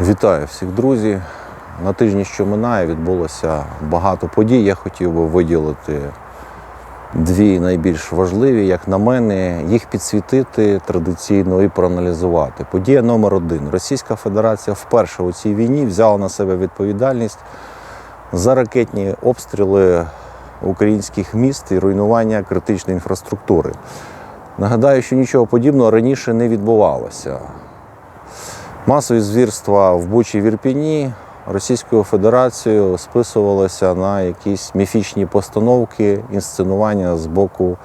Вітаю всіх друзі. На тижні, що минає, відбулося багато подій. Я хотів би виділити дві найбільш важливі, як на мене, їх підсвітити традиційно і проаналізувати. Подія номер один. Російська Федерація вперше у цій війні взяла на себе відповідальність за ракетні обстріли українських міст і руйнування критичної інфраструктури. Нагадаю, що нічого подібного раніше не відбувалося. Масові звірства в Бучі в Ірпіні Російською Федерацією списувалися на якісь міфічні постановки, інсценування з боку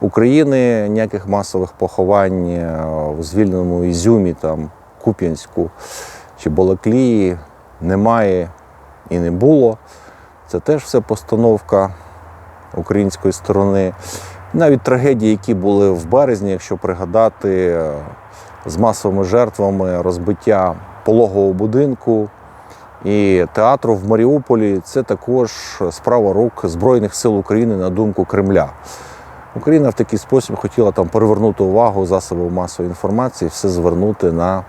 України. Ніяких масових поховань е, у звільненому Ізюмі, там, Куп'янську чи Балаклії немає і не було. Це теж все постановка української сторони. Навіть трагедії, які були в березні, якщо пригадати, е, з масовими жертвами розбиття пологового будинку і театру в Маріуполі, це також справа рук Збройних сил України на думку Кремля. Україна в такий спосіб хотіла там перевернути увагу засобів масової інформації, все звернути на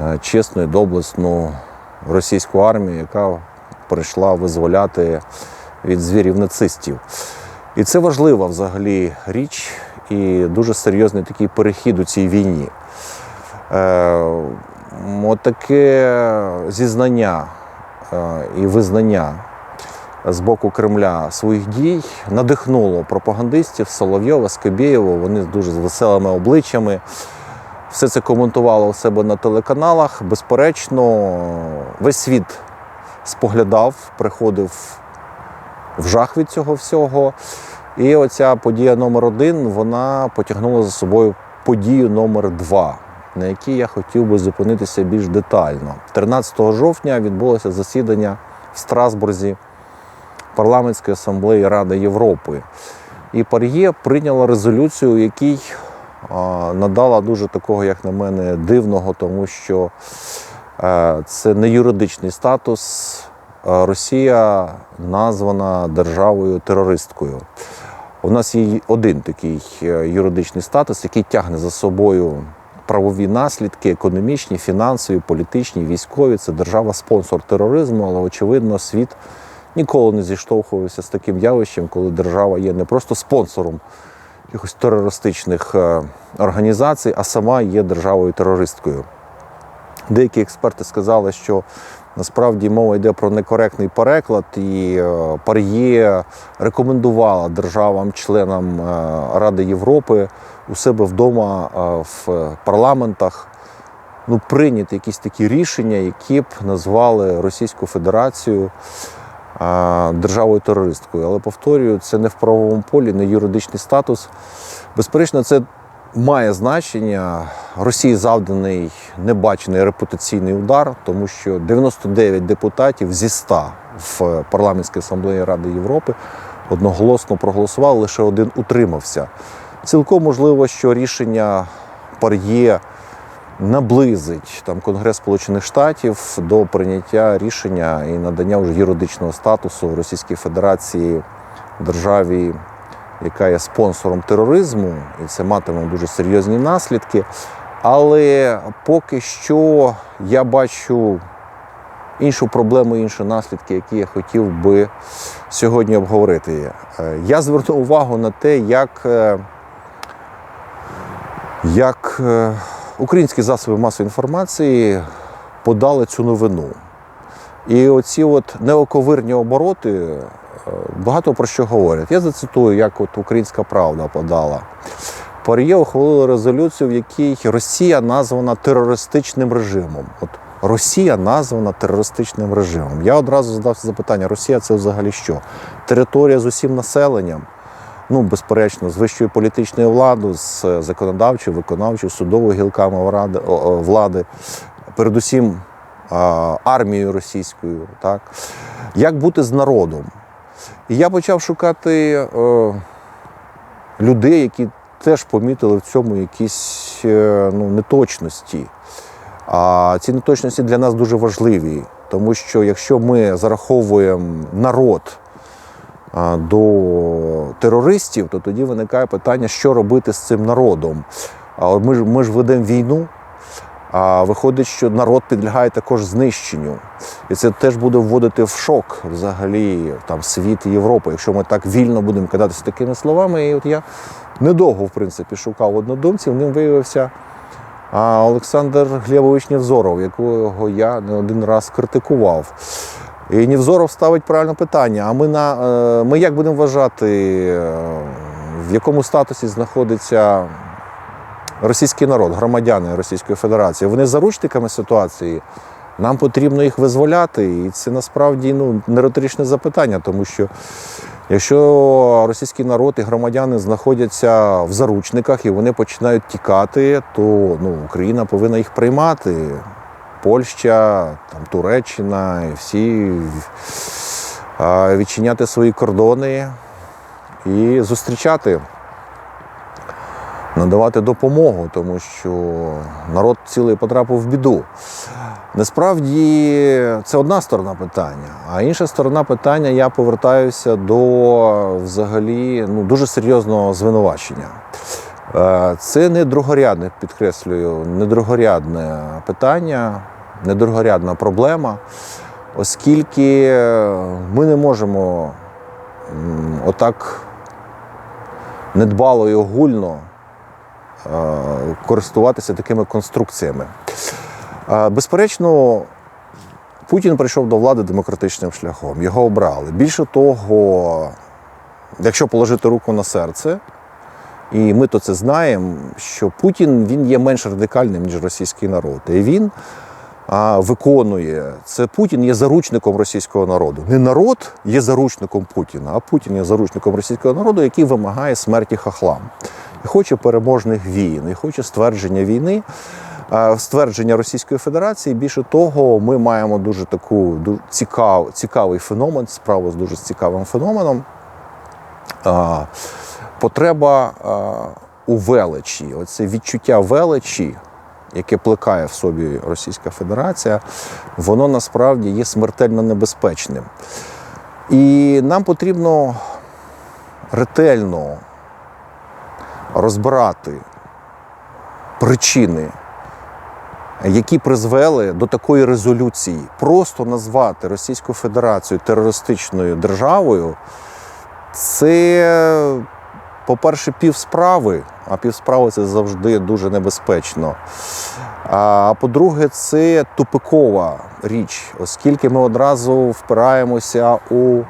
е, чесну і доблесну російську армію, яка прийшла визволяти від звірів нацистів. І це важлива взагалі річ і дуже серйозний такий перехід у цій війні. Е, от таке зізнання е, і визнання з боку Кремля своїх дій надихнуло пропагандистів Соловйова, Скабєєва. Вони з дуже з веселими обличчями. Все це коментувало у себе на телеканалах. Безперечно, весь світ споглядав, приходив в жах від цього всього. І оця подія номер один вона потягнула за собою подію номер два, на якій я хотів би зупинитися більш детально. 13 жовтня відбулося засідання в Страсбурзі парламентської асамблеї Ради Європи. І Пар'є прийняла резолюцію, у якій надала дуже такого, як на мене, дивного, тому що е, це не юридичний статус. Росія названа державою терористкою. У нас є один такий е, юридичний статус, який тягне за собою правові наслідки, економічні, фінансові, політичні, військові. Це держава-спонсор тероризму, але очевидно, світ ніколи не зіштовхувався з таким явищем, коли держава є не просто спонсором якихось терористичних е, організацій, а сама є державою терористкою. Деякі експерти сказали, що насправді мова йде про некоректний переклад, і е, Пар'є рекомендувала державам-членам е, Ради Європи у себе вдома е, в парламентах ну, прийняти якісь такі рішення, які б назвали Російську Федерацію державою терористкою. Але повторюю, це не в правовому полі, не юридичний статус. Безперечно, це має значення. Росії завданий небачений репутаційний удар, тому що 99 депутатів зі 100 в парламентській асамблеї Ради Європи одноголосно проголосували, лише один утримався. Цілком можливо, що рішення Пар'є наблизить там Конгрес Сполучених Штатів до прийняття рішення і надання вже юридичного статусу Російській Федерації державі яка є спонсором тероризму, і це матиме дуже серйозні наслідки. Але поки що я бачу іншу проблему, інші наслідки, які я хотів би сьогодні обговорити. Е, Я звернув увагу на те, як, е, як е, українські засоби масової інформації подали цю новину. І оці от неоковирні обороти багато про що говорять. Я зацитую, як от Українська Правда подала. Пар'є ухвалила резолюцію, в якій Росія названа терористичним режимом. От Росія названа терористичним режимом. Я одразу задався запитання: Росія це взагалі що? Територія з усім населенням? Ну, безперечно, з вищою політичною владою, з законодавчою, виконавчою, судовою гілками влади, передусім армією російською. Так? Як бути з народом? І я почав шукати е, людей, які теж помітили в цьому якісь е, ну, неточності. А ці неточності для нас дуже важливі, тому що якщо ми зараховуємо народ а, до терористів, то тоді виникає питання, що робити з цим народом. А ми ж, ми ж ведемо війну, А виходить, що народ підлягає також знищенню. І це теж буде вводити в шок взагалі там світ і Європу, якщо ми так вільно будемо кидатися такими словами. І от я недовго, в принципі, шукав однодумців, ним виявився Олександр Глебович Невзоров, якого я не один раз критикував. І Невзоров ставить правильне питання: а ми на е, ми як будемо вважати, е, в якому статусі знаходиться російський народ, громадяни Російської Федерації? Вони заручниками ситуації. Нам потрібно їх визволяти, і це насправді ну, не риторичне запитання, тому що якщо російський народ і громадяни знаходяться в заручниках і вони починають тікати, то ну, Україна повинна їх приймати. Польща, там, Туреччина і всі відчиняти свої кордони і зустрічати, надавати допомогу, тому що народ цілий потрапив в біду. Насправді це одна сторона питання, а інша сторона питання, я повертаюся до взагалі ну, дуже серйозного звинувачення. Е, Це не другорядне, підкреслюю, не другорядне питання, не другорядна проблема, оскільки ми не можемо отак недбало і огульно користуватися такими конструкціями. Е, Безперечно, Путін прийшов до влади демократичним шляхом, його обрали. Більше того, якщо положити руку на серце, і ми то це знаємо, що Путін він є менш радикальним, ніж російський народ. І він а, виконує це. Путін є заручником російського народу. Не народ є заручником Путіна, а Путін є заручником російського народу, який вимагає смерті хахлам. І хоче переможних війн, і хоче ствердження війни. Ствердження Російської Федерації. Більше того, ми маємо дуже таку ду- цікав, цікавий феномен, справу з дуже цікавим феноменом. Потреба у величі, оце відчуття величі, яке плекає в собі Російська Федерація, воно насправді є смертельно небезпечним. І нам потрібно ретельно розбирати причини, які призвели до такої резолюції, просто назвати Російську Федерацію терористичною державою. Це, по-перше, півсправи, а півсправи це завжди дуже небезпечно. А по-друге, це тупикова річ, оскільки ми одразу впираємося у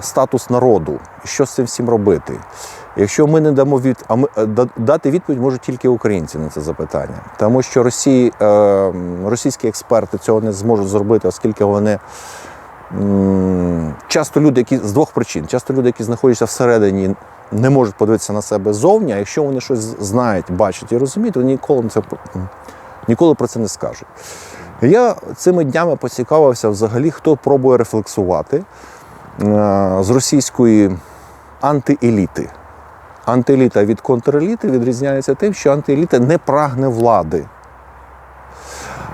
статус народу. Що з цим всім робити? Якщо ми не дамо від, а ми е, дати відповідь можуть тільки українці на це запитання, тому що Росії, е, російські експерти цього не зможуть зробити, оскільки вони Часто люди, які з двох причин, часто люди, які знаходяться всередині, не можуть подивитися на себе зовні, а якщо вони щось знають, бачать і розуміють, то ніколи, це, ніколи про це не скажуть. Я цими днями поцікавився взагалі, хто пробує рефлексувати е, з російської антиеліти. Антиеліта від контреліти відрізняється тим, що антиеліта не прагне влади.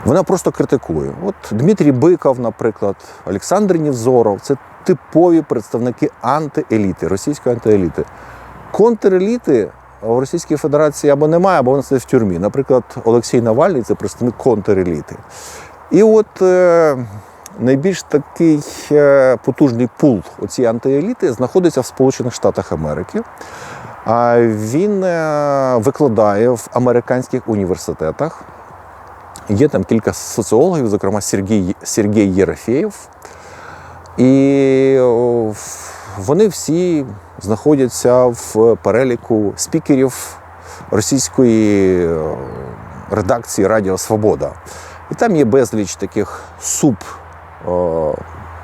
Вона просто критикує. От Дмитрій Биков, наприклад, Олександр Нівзоров це типові представники антиеліти, російської антиеліти. Контреліти в Російській Федерації або немає, або вона сидить в тюрмі. Наприклад, Олексій Навальний це представник контреліти. І от е, найбільш такий е, потужний пул цієї антиеліти знаходиться в Сполучених Штатах Америки. Він е, викладає в американських університетах. Є там кілька соціологів, зокрема Сергій, Сергій Єрофєєв. І вони всі знаходяться в переліку спікерів російської е, редакції Радіо Свобода. І там є безліч таких суб е,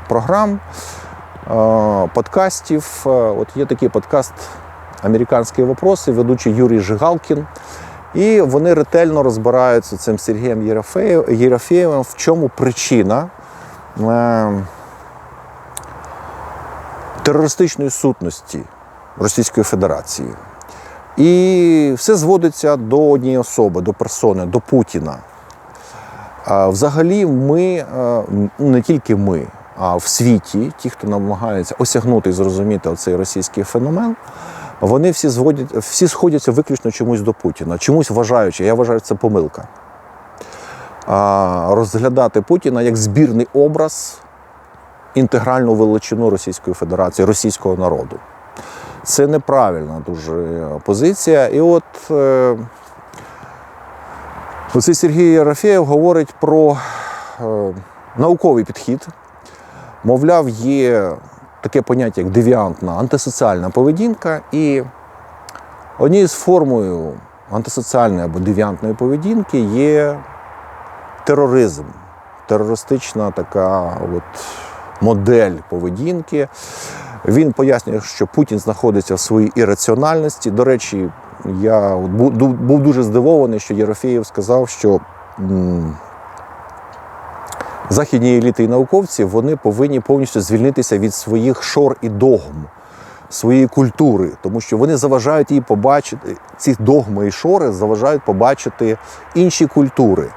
програм, е, подкастів. Е, От є такий подкаст Американські вопроси, ведучий Юрій Жигалкін. І вони ретельно розбираються цим Сергієм Єрофєєвим, в чому причина е, терористичної сутності Російської Федерації. І все зводиться до однієї особи, до персони, до Путіна. Взагалі, ми, е, ну, не тільки ми, а в світі, ті, хто намагаються осягнути і зрозуміти оцей російський феномен, вони всі зводять, всі сходяться виключно чомусь до Путіна, чомусь вважаючи. Я вважаю, це помилка. а, розглядати Путіна як збірний образ інтегральну величину Російської Федерації, російського народу. Це неправильна дуже позиція. І от е, оцей Сергій Єрофєєв говорить про е, науковий підхід. Мовляв, є таке поняття, як девіантна антисоціальна поведінка, і однією з формою антисоціальної або девіантної поведінки є тероризм, терористична така от модель поведінки. Він пояснює, що Путін знаходиться в своїй ірраціональності. До речі, я був дуже здивований, що Єрофєєв сказав, що західні еліти і науковці вони повинні повністю звільнитися від своїх шор і догм, своєї культури, тому що вони заважають їй побачити ці догми і шори заважають побачити інші культури.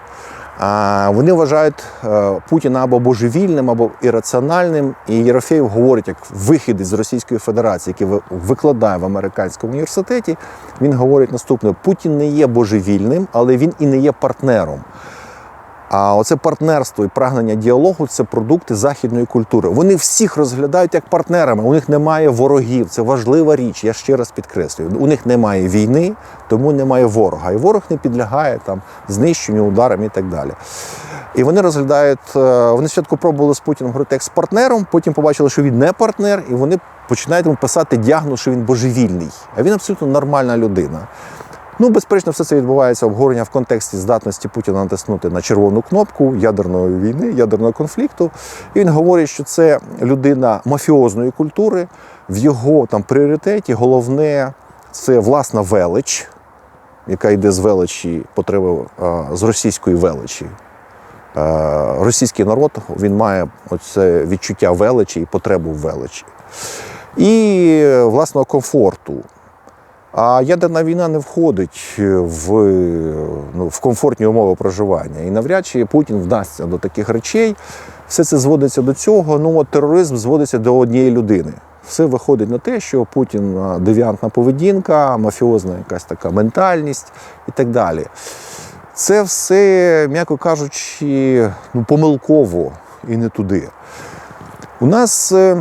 А Вони вважають е, Путіна або божевільним, або ірраціональним. І Єрофєєв говорить, як вихід із Російської Федерації, який ви- викладає в американському університеті. Він говорить наступне: Путін не є божевільним, але він і не є партнером. А оце партнерство і прагнення діалогу це продукти західної культури. Вони всіх розглядають як партнерами. У них немає ворогів. Це важлива річ. Я ще раз підкреслюю. У них немає війни, тому немає ворога. І ворог не підлягає там знищенню, ударам і так далі. І вони розглядають, е, вони спочатку пробували з Путіним говорити як з партнером, потім побачили, що він не партнер, і вони починають йому писати діагноз, що він божевільний. А він абсолютно нормальна людина. Ну, безперечно, все це відбувається обговорення в контексті здатності Путіна натиснути на червону кнопку ядерної війни, ядерного конфлікту. І він говорить, що це людина мафіозної культури. В його там пріоритеті головне це власна велич, яка йде з величі потреби е, з російської величі. Е, Російський народ він має оце відчуття величі і потребу величі. І власного комфорту. А ядерна війна не входить в, ну, в комфортні умови проживання. І навряд чи Путін вдасться до таких речей. Все це зводиться до цього. Ну, от тероризм зводиться до однієї людини. Все виходить на те, що Путін девіантна поведінка, мафіозна якась така ментальність і так далі. Це все, м'яко кажучи, ну, помилково і не туди. У нас е,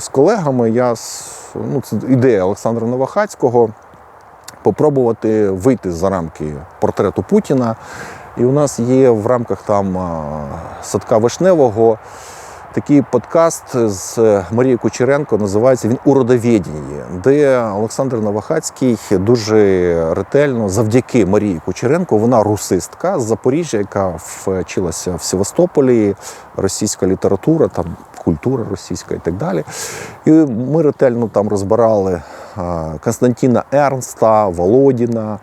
з колегами я ну, це ідея Олександра Новохацького попробувати вийти за рамки портрету Путіна. І у нас є в рамках там садка Вишневого такий подкаст з Марією Кучеренко, називається він Уродовєдіння, де Олександр Новохацький дуже ретельно, завдяки Марії Кучеренко, вона русистка з Запоріжжя, яка вчилася в Севастополі, російська література, там культура російська і так далі. І ми ретельно там розбирали а, Константина Ернста, Володіна.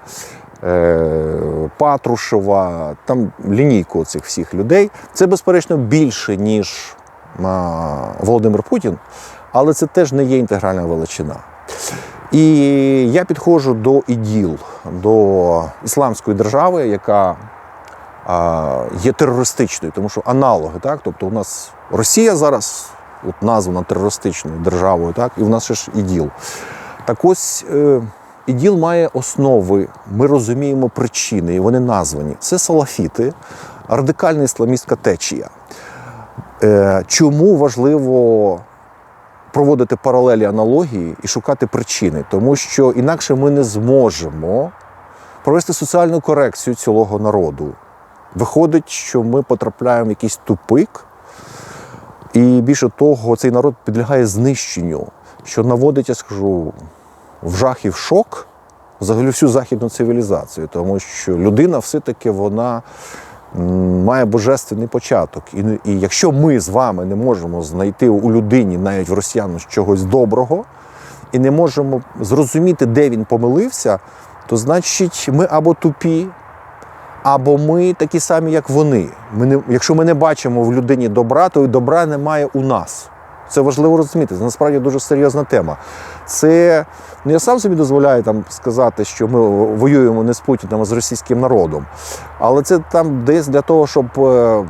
е, Патрушева, там лінійку цих всіх людей. Це, безперечно, більше, ніж Володимир Путін, але це теж не є інтегральна величина. І я підходжу до іділ, до ісламської держави, яка є терористичною, тому що аналоги, так? Тобто у нас Росія зараз от названа терористичною державою, так? і в нас ще ж іділ. Так ось е, іділ має основи, ми розуміємо причини, і вони названі. Це салафіти, радикальна ісламістська течія. Е, чому важливо проводити паралелі аналогії і шукати причини? Тому що інакше ми не зможемо провести соціальну корекцію цілого народу. Виходить, що ми потрапляємо в якийсь тупик, і більше того, цей народ підлягає знищенню, що наводить, я скажу, в жах і в шок взагалі всю західну цивілізацію, тому що людина все-таки вона має божественний початок. І, і якщо ми з вами не можемо знайти у людині, навіть в росіяну, чогось доброго, і не можемо зрозуміти, де він помилився, то значить ми або тупі, або ми такі самі, як вони. Ми не, якщо ми не бачимо в людині добра, то і добра немає у нас. Це важливо розуміти. Це насправді дуже серйозна тема. Це ну я сам собі дозволяю там сказати, що ми воюємо не з Путіним, а з російським народом. Але це там десь для того, щоб е,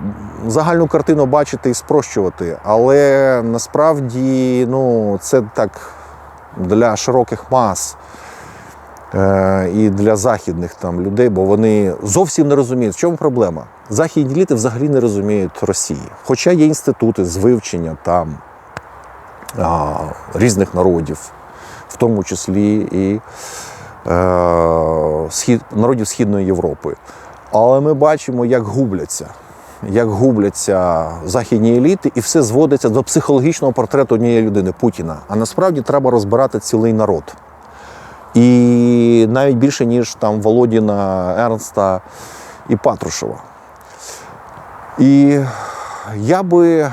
загальну картину бачити і спрощувати. Але насправді ну, це так для широких мас. Е, і для західних там людей, бо вони зовсім не розуміють, в чому проблема. Західні еліти взагалі не розуміють Росії. Хоча є інститути з вивчення там а, різних народів, в тому числі і е, схід, народів Східної Європи. Але ми бачимо, як губляться. Як губляться західні еліти, і все зводиться до психологічного портрету однієї людини Путіна. А насправді треба розбирати цілий народ. І навіть більше, ніж там Володіна, Ернста і Патрушева. І я би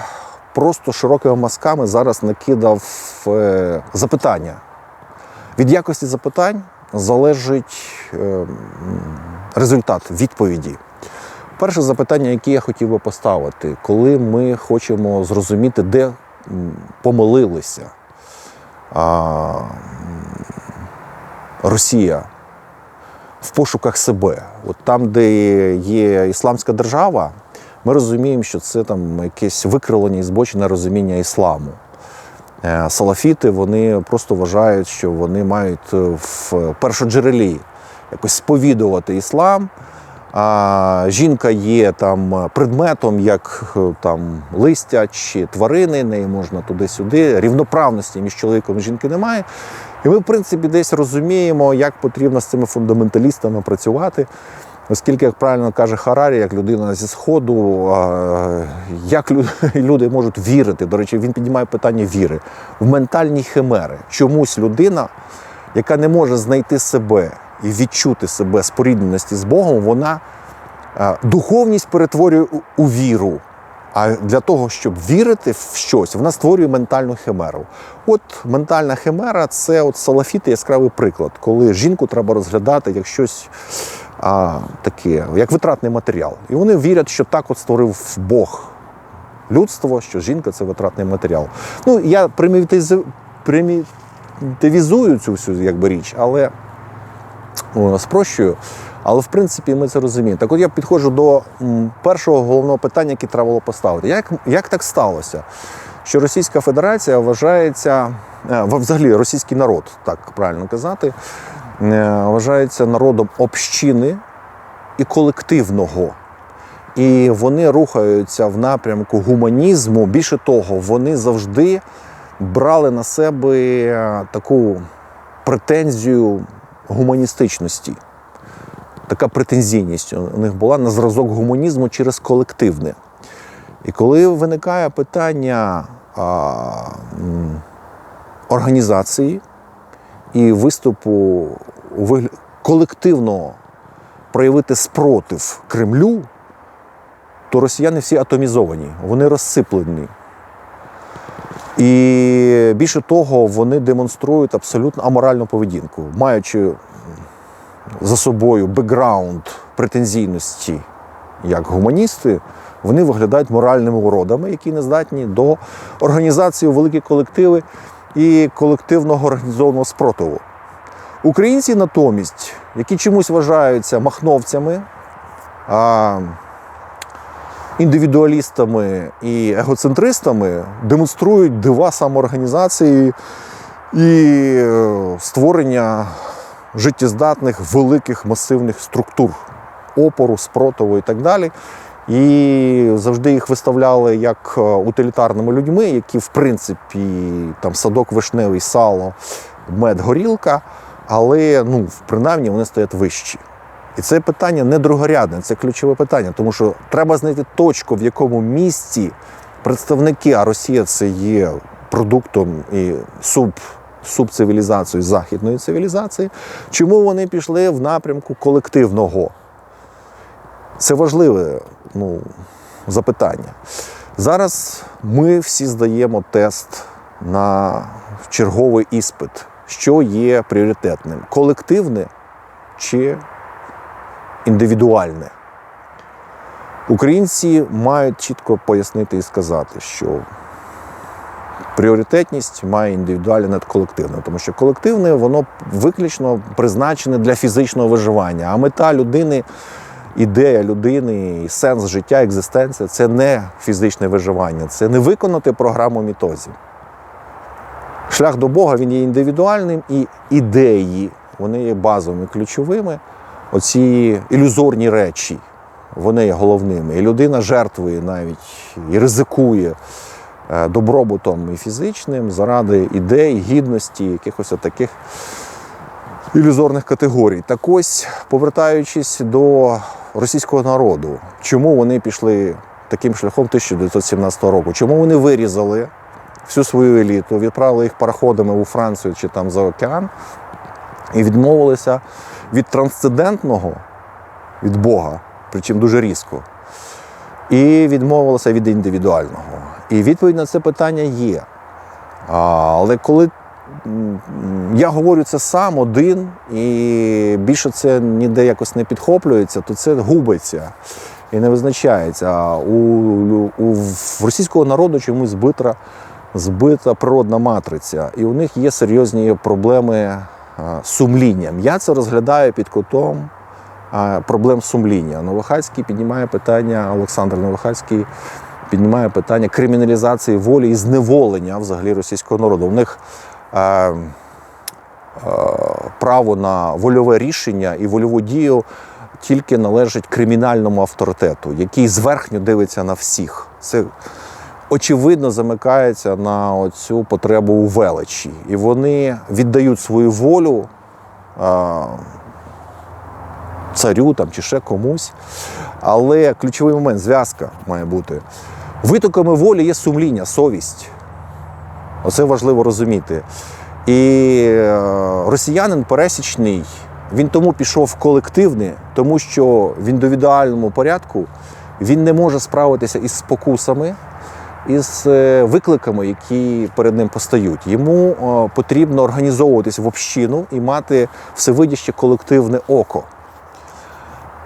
просто широкими мазками зараз накидав е, запитання. Від якості запитань залежить е, результат відповіді. Перше запитання, яке я хотів би поставити, коли ми хочемо зрозуміти, де помилилися Росія в пошуках себе. От там, де є ісламська держава, ми розуміємо, що це там якесь викривлення і збочене розуміння ісламу. Е, Салафіти вони просто вважають, що вони мають е, в першоджерелі якось сповідувати іслам. А жінка є там предметом, як е, там листя чи тварини, неї можна туди-сюди. Рівноправності між чоловіком і жінки немає. І ми, в принципі, десь розуміємо, як потрібно з цими фундаменталістами працювати. Оскільки, як правильно каже Харарі, як людина зі Сходу, як люди можуть вірити. До речі, він піднімає питання віри в ментальні химери. Чомусь людина, яка не може знайти себе і відчути себе спорідненості з Богом, вона духовність перетворює у- віру. А для того, щоб вірити в щось, вона створює ментальну химеру. От ментальна химера це от салафіти яскравий приклад, коли жінку треба розглядати як щось а, таке, як витратний матеріал. І вони вірять, що так от створив Бог людство, що жінка це витратний матеріал. Ну, я примітивізую, цю всю якби, річ, але о, спрощую. Але в принципі ми це розуміємо. Так от я підходжу до першого головного питання, яке треба було поставити. Як, як так сталося, що Російська Федерація вважається, е, взагалі російський народ, так правильно казати, е, вважається народом общини і колективного. І вони рухаються в напрямку гуманізму. Більше того, вони завжди брали на себе е, таку претензію гуманістичності. Така претензійність у них була на зразок гуманізму через колективне. І коли виникає питання а, м, організації і виступу у колективно проявити спротив Кремлю, то росіяни всі атомізовані, вони розсиплені. І більше того, вони демонструють абсолютно аморальну поведінку, маючи за собою бекграунд претензійності як гуманісти, вони виглядають моральними уродами, які не здатні до організації у великі колективи і колективного організованого спротиву. Українці натомість, які чомусь вважаються махновцями, а, індивідуалістами і егоцентристами, демонструють дива самоорганізації і е, створення життєздатних великих масивних структур опору, спротиву і так далі. І завжди їх виставляли як е, утилітарними людьми, які, в принципі, там садок вишневий, сало, мед, горілка, але ну, принаймні вони стоять вищі. І це питання не другорядне, це ключове питання, тому що треба знайти точку, в якому місці представники, а Росія це є продуктом і суб, субцивілізацією західної цивілізації, чому вони пішли в напрямку колективного. Це важливе ну, запитання. Зараз ми всі здаємо тест на черговий іспит, що є пріоритетним: колективне чи індивідуальне. Українці мають чітко пояснити і сказати, що пріоритетність має індивідуальне над колективним, тому що колективне воно виключно призначене для фізичного виживання, а мета людини. Ідея людини, сенс життя, екзистенція це не фізичне виживання, це не виконати програму мітозів. Шлях до Бога він є індивідуальним, і ідеї вони є базовими, ключовими. Оці ілюзорні речі, вони є головними. І людина жертвує навіть і ризикує добробутом і фізичним заради ідей, гідності, якихось таких ілюзорних категорій. Так ось, повертаючись до російського народу, чому вони пішли таким шляхом 1917 року? Чому вони вирізали всю свою еліту, відправили їх пароходами у Францію чи там за океан і відмовилися від трансцендентного, від Бога, причому дуже різко, і відмовилися від індивідуального. І відповідь на це питання є. Але коли я говорю це сам один, і більше це ніде якось не підхоплюється, то це губиться і не визначається. У, у російського народу чомусь збита, збита природна матриця, і у них є серйозні проблеми з сумлінням. Я це розглядаю під кутом проблем сумління. Новохацький піднімає питання, Олександр Новохацький піднімає питання криміналізації волі і зневолення взагалі російського народу. У них е, е, право на вольове рішення і вольову дію тільки належить кримінальному авторитету, який зверхньо дивиться на всіх. Це очевидно замикається на цю потребу у величі. І вони віддають свою волю е, царю там, чи ще комусь. Але ключовий момент зв'язка має бути. Витоками волі є сумління, совість. Оце важливо розуміти. І е, росіянин пересічний, він тому пішов в колективне, тому що в індивідуальному порядку він не може справитися із спокусами, із е, викликами, які перед ним постають. Йому е, потрібно організовуватись в общину і мати всевидяще колективне око.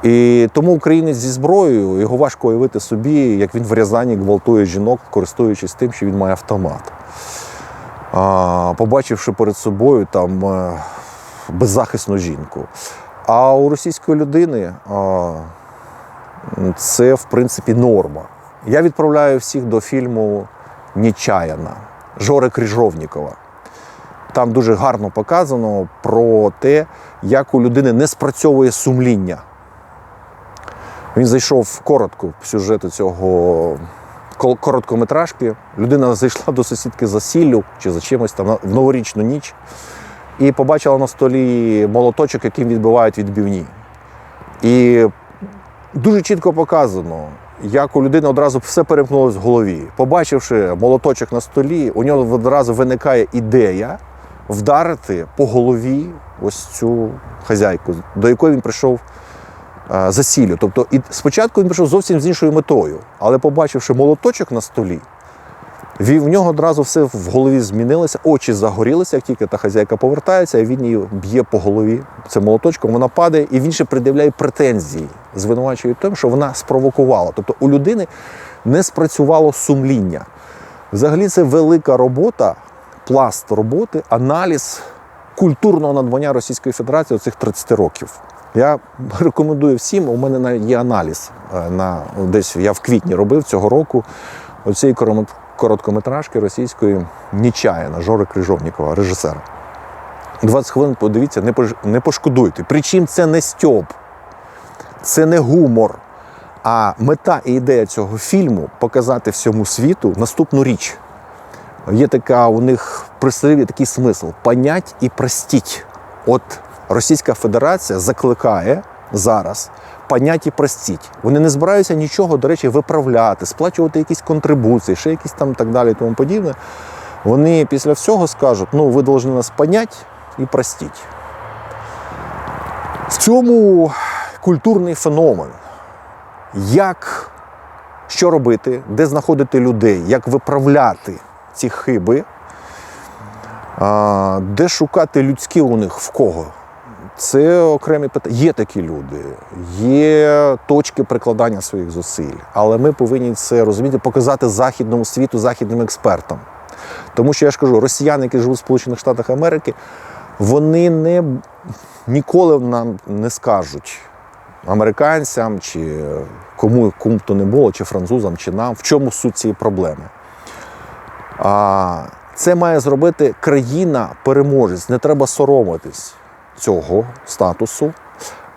І тому українець зі зброєю його важко уявити собі, як він в Рязані гвалтує жінок, користуючись тим, що він має автомат. А, побачивши перед собою там е, беззахисну жінку. А у російської людини а, це, в принципі, норма. Я відправляю всіх до фільму Нечаяна Жори Крижовнікова. Там дуже гарно показано про те, як у людини не спрацьовує сумління. Він зайшов коротко в сюжету цього короткометражки. Людина зайшла до сусідки за сіллю чи за чимось там в новорічну ніч і побачила на столі молоточок, яким відбивають відбивні. І дуже чітко показано, як у людини одразу все перемкнулось в голові. Побачивши молоточок на столі, у нього одразу виникає ідея вдарити по голові ось цю хазяйку, до якої він прийшов за сіллю. Тобто, і спочатку він прийшов зовсім з іншою метою, але побачивши молоточок на столі, в нього одразу все в голові змінилося, очі загорілися, як тільки та хазяйка повертається, і він її б'є по голові цим молоточком, вона падає, і він ще пред'являє претензії, звинувачує тим, що вона спровокувала. Тобто у людини не спрацювало сумління. Взагалі, це велика робота, пласт роботи, аналіз культурного надбання Російської Федерації оцих 30 років. Я рекомендую всім. У мене навіть є аналіз е, на десь я в квітні робив цього року оцієї короткометражки російської Нічаяна Жори Крижовнікова, режисера. 20 хвилин подивіться, не пошкодуйте. Причому це не стьоп, це не гумор. А мета і ідея цього фільму показати всьому світу наступну річ. Є така у них в прислів'ї такий смисл: понять і простіть. От Російська Федерація закликає зараз понять і простіть. Вони не збираються нічого, до речі, виправляти, сплачувати якісь контрибуції, ще якісь там так далі і тому подібне. Вони після всього скажуть: ну, ви повинні нас понять і простіть. В цьому культурний феномен. Як що робити, де знаходити людей, як виправляти ці хиби, де шукати людські у них в кого. Це окремі питання. Є такі люди, є точки прикладання своїх зусиль, але ми повинні це розуміти, показати західному світу, західним експертам. Тому що я ж кажу, росіяни, які живуть в Сполучених Штатах Америки, вони не, ніколи нам не скажуть американцям, чи кому кому то не було, чи французам, чи нам, в чому суть цієї проблеми. А, це має зробити країна-переможець. Не треба соромитись цього статусу.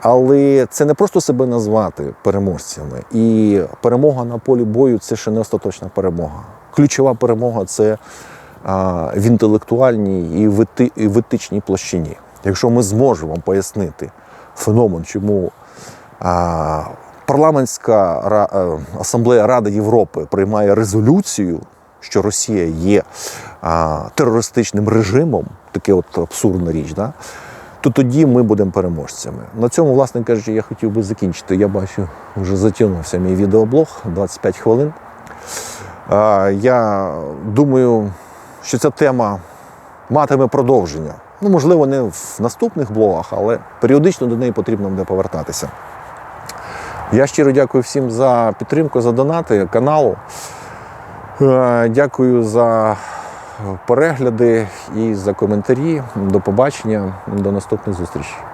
Але це не просто себе назвати переможцями. І перемога на полі бою це ще не остаточна перемога. Ключова перемога це а, в інтелектуальній і в, і в площині. Якщо ми зможемо пояснити феномен, чому а, парламентська ра- е, асамблея Ради Європи приймає резолюцію, що Росія є а, терористичним режимом, таке от абсурдна річ, да? То тоді ми будемо переможцями. На цьому, власне кажучи, я хотів би закінчити. Я бачу, вже затягнувся мій відеоблог 25 хвилин. Я думаю, що ця тема матиме продовження. Ну, можливо, не в наступних блогах, але періодично до неї потрібно буде повертатися. Я щиро дякую всім за підтримку, за донати каналу. Е, Дякую за перегляди і за коментарі. До побачення, до наступних зустрічей.